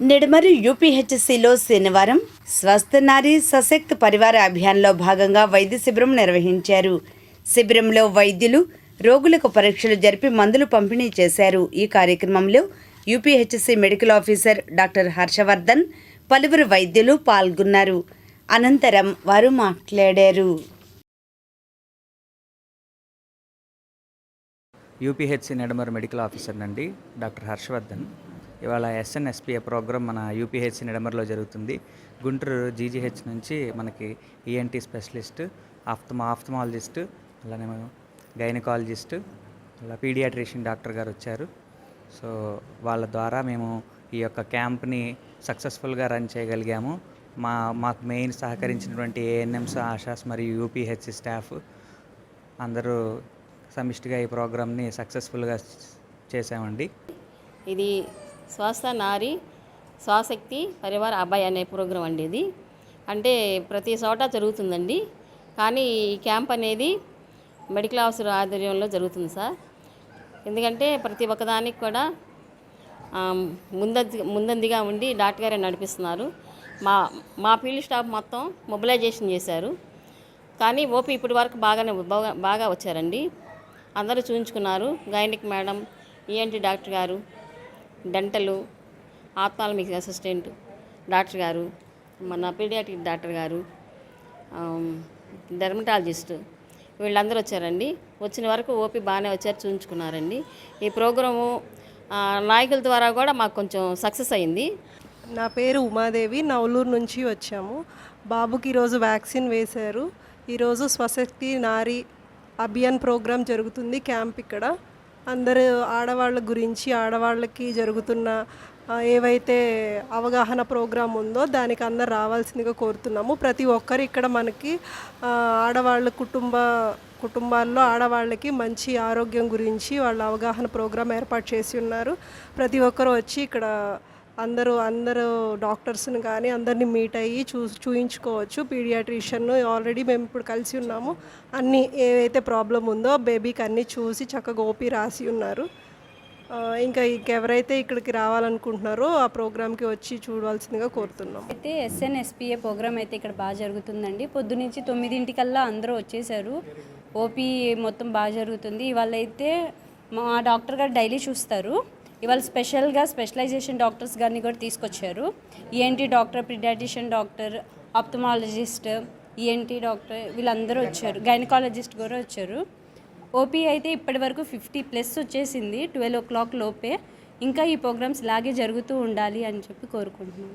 నిడమరు యూపీహెచ్సిలో శనివారం స్వస్థ నారీ సశక్త్ పరివార అభియాన్లో భాగంగా వైద్య శిబిరం నిర్వహించారు. శిబిరంలో వైద్యులు రోగులకు పరీక్షలు జరిపి మందులు పంపిణీ చేశారు. ఈ కార్యక్రమంలో UPHC medical officer doctor Harshavardhan పలువురు వైద్యులు పాల్గొన్నారు. అనంతరం వారు మాట్లాడారు. యూపీహెచ్సి నెడమర్ మెడికల్ ఆఫీసర్ నండి డాక్టర్ హర్షవర్ధన్. ఇవాళ ఎస్ఎన్ఎస్పిఏ ప్రోగ్రామ్ మన యూపీహెచ్సి నిడమర్లో జరుగుతుంది. గుంటూరు జీజీహెచ్ నుంచి మనకి ఈఎన్టీ స్పెషలిస్ట్ ఆఫ్థమా ఆఫ్థమాలజిస్ట్ అలానే గైనకాలజిస్ట్ అలా పీడియాట్రిషియన్ డాక్టర్ గారు వచ్చారు. సో వాళ్ళ ద్వారా మేము ఈ యొక్క క్యాంప్ని సక్సెస్ఫుల్గా రన్ చేయగలిగాము. మా మాకు మెయిన్ సహకరించినటువంటి ఏఎన్ఎంస్ ఆశాస్ మరియు యూపీహెచ్ స్టాఫ్ అందరూ సమిష్టిగా ఈ ప్రోగ్రామ్ని సక్సెస్ఫుల్గా చేసామండి ఇది శ్వాస నారి స్వశక్తి పరివార అబ్బాయి అనే ప్రోగ్రాం అండి ఇది. అంటే ప్రతి చోట జరుగుతుందండి. కానీ ఈ క్యాంప్ అనేది మెడికల్ ఆఫీసర్ ఆధ్వర్యంలో జరుగుతుంది సార్. ఎందుకంటే ప్రతి ఒక్కదానికి కూడా ముందంది ముందందిగా ఉండి డాక్టర్ గారే నడిపిస్తున్నారు. మా మా ఫీల్డ్ స్టాఫ్ మొత్తం మొబిలైజేషన్ చేశారు. కానీ ఓపీ ఇప్పటి వరకు బాగానే బాగా బాగా వచ్చారండి. అందరూ చూపించుకున్నారు గైనిక్ మేడం ఈఎన్టీ డాక్టర్ గారు డెంటలు ఆప్థాలమిక్ అసిస్టెంట్ డాక్టర్ గారు మన పీడియాటిక్ డాక్టర్ గారు డెర్మటాలజిస్ట్ వీళ్ళందరూ వచ్చారండి. వచ్చిన వరకు ఓపీ బాగానే వచ్చారు చూపించుకున్నారండి ఈ ప్రోగ్రాము నాయకుల ద్వారా కూడా మాకు కొంచెం సక్సెస్ అయింది. నా పేరు ఉమాదేవి నవలూరు నుంచి వచ్చాము. బాబుకి ఈరోజు వ్యాక్సిన్ వేశారు. ఈరోజు స్వశక్తి నారీ అభియాన్ ప్రోగ్రాం జరుగుతుంది క్యాంప్ ఇక్కడ. అందరు ఆడవాళ్ళ గురించి ఆడవాళ్ళకి జరుగుతున్న ఏవైతే అవగాహన ప్రోగ్రాం ఉందో దానికి అందరు రావాల్సిందిగా కోరుతున్నాము. ప్రతి ఒక్కరు ఇక్కడ మనకి ఆడవాళ్ళ కుటుంబ కుటుంబాల్లో ఆడవాళ్ళకి మంచి ఆరోగ్యం గురించి వాళ్ళ అవగాహన ప్రోగ్రాం ఏర్పాటు చేసి ఉన్నారు. ప్రతి ఒక్కరు వచ్చి ఇక్కడ అందరూ అందరూ డాక్టర్స్ని కానీ అందరినీ మీట్ అయ్యి చూ చూయించుకోవచ్చు. పీడియాట్రిషియన్ ఆల్రెడీ మేము ఇప్పుడు కలిసి ఉన్నాము. అన్ని ఏవైతే ప్రాబ్లం ఉందో బేబీకి అన్నీ చూసి చక్కగా ఓపీ రాసి ఉన్నారు. ఇంకా ఇంకెవరైతే ఇక్కడికి రావాలనుకుంటున్నారో ఆ ప్రోగ్రామ్కి వచ్చి చూడవలసిందిగా కోరుతున్నాం. అయితే ఎస్ఎన్ఎస్పిఏ ప్రోగ్రామ్ అయితే ఇక్కడ బాగా జరుగుతుందండి. పొద్దునుంచి తొమ్మిదింటికల్లా అందరూ వచ్చేసారు ఓపీ మొత్తం బాగా జరుగుతుంది. ఇవాళ అయితే మా డాక్టర్ గారు డైలీ చూస్తారు. ఇవాళ స్పెషల్గా స్పెషలైజేషన్ డాక్టర్స్ గారిని కూడా తీసుకొచ్చారు. ENT doctor pediatrician doctor ophthalmologist ENT doctor వీళ్ళందరూ వచ్చారు. గైనకాలజిస్ట్ కూడా వచ్చారు. ఓపీ అయితే ఇప్పటి వరకు ఫిఫ్టీ ప్లస్ వచ్చేసింది ట్వెల్వ్ ఓ క్లాక్ లోపే. ఇంకా ఈ ప్రోగ్రామ్స్ ఇలాగే జరుగుతూ ఉండాలి అని చెప్పి కోరుకుంటున్నాను.